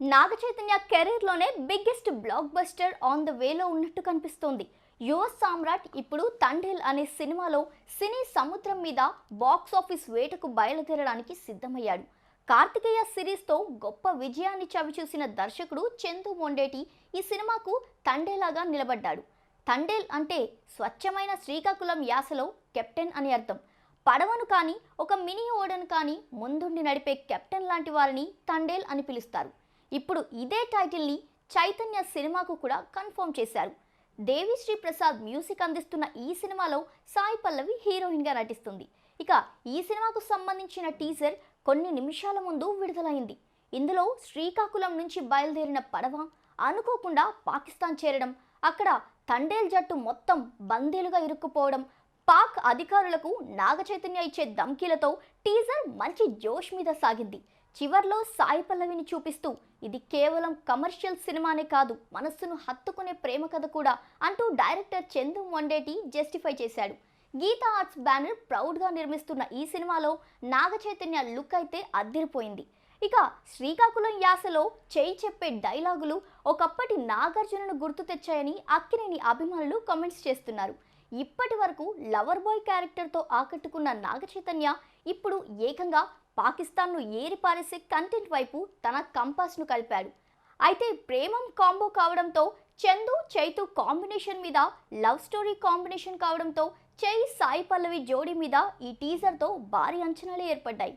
నాగ చైతన్య కెరీర్లోనే biggest blockbuster on the వేలో ఉన్నట్టు కనిపిస్తోంది. యువ సామ్రాట్ ఇప్పుడు తండేల్ అనే సినిమాలో సినీ సముద్రం మీద బాక్స్ ఆఫీస్ వేటకు బయలుదేరడానికి సిద్ధమయ్యాడు. కార్తికేయ సిరీస్తో గొప్ప విజయాన్ని చవిచూసిన దర్శకుడు చందు మొండేటి ఈ సినిమాకు తండేలాగా నిలబడ్డాడు. తండేల్ అంటే స్వచ్ఛమైన శ్రీకాకుళం యాసలో కెప్టెన్ అని అర్థం. పడవను కానీ ఒక మినీ ఓడను కానీ ముందుండి నడిపే కెప్టెన్ లాంటి వారిని తండేల్ అని పిలుస్తారు. ఇప్పుడు ఇదే టైటిల్ని చైతన్య సినిమాకు కూడా కన్ఫర్మ్ చేశారు. దేవిశ్రీ ప్రసాద్ మ్యూజిక్ అందిస్తున్న ఈ సినిమాలో సాయి పల్లవి హీరోయిన్గా నటిస్తుంది. ఇక ఈ సినిమాకు సంబంధించిన టీజర్ కొన్ని నిమిషాల ముందు విడుదలైంది. ఇందులో శ్రీకాకుళం నుంచి బయలుదేరిన పడవ అనుకోకుండా పాకిస్తాన్ చేరడం అక్కడ తండేల్ జట్టు మొత్తం బందీలుగా ఇరుక్కుపోవడం పాక్ అధికారులకు నాగచైతన్య ఇచ్చే ధమ్కీలతో టీజర్ మంచి జోష్ మీద సాగింది. చివర్లో సాయి పల్లవిని చూపిస్తూ ఇది కేవలం కమర్షియల్ సినిమానే కాదు మనస్సును హత్తుకునే ప్రేమ కథ కూడా అంటూ డైరెక్టర్ చందు మొండేటి జస్టిఫై చేశాడు. గీతా ఆర్ట్స్ బ్యానర్ ప్రౌడ్గా నిర్మిస్తున్న ఈ సినిమాలో నాగచైతన్య లుక్ అయితే అద్దిరిపోయింది. ఇక శ్రీకాకుళం యాసలో చేయి చెప్పే డైలాగులు ఒకప్పటి నాగార్జునను గుర్తు తెచ్చాయని అక్కినేని అభిమానులు కామెంట్స్ చేస్తున్నారు. ఇప్పటి వరకు లవర్ బాయ్ క్యారెక్టర్తో ఆకట్టుకున్న నాగ చైతన్య ఇప్పుడు ఏకంగా పాకిస్తాన్ను ఏరిపారేసే కంటెంట్ వైపు తన కంపాస్ను కలిపాడు. అయితే ప్రేమం కాంబో కావడంతో చందు చైతు కాంబినేషన్ మీద లవ్ స్టోరీ కాంబినేషన్ కావడంతో చై సాయి పల్లవి జోడీ మీద ఈ టీజర్తో భారీ అంచనాలు ఏర్పడ్డాయి.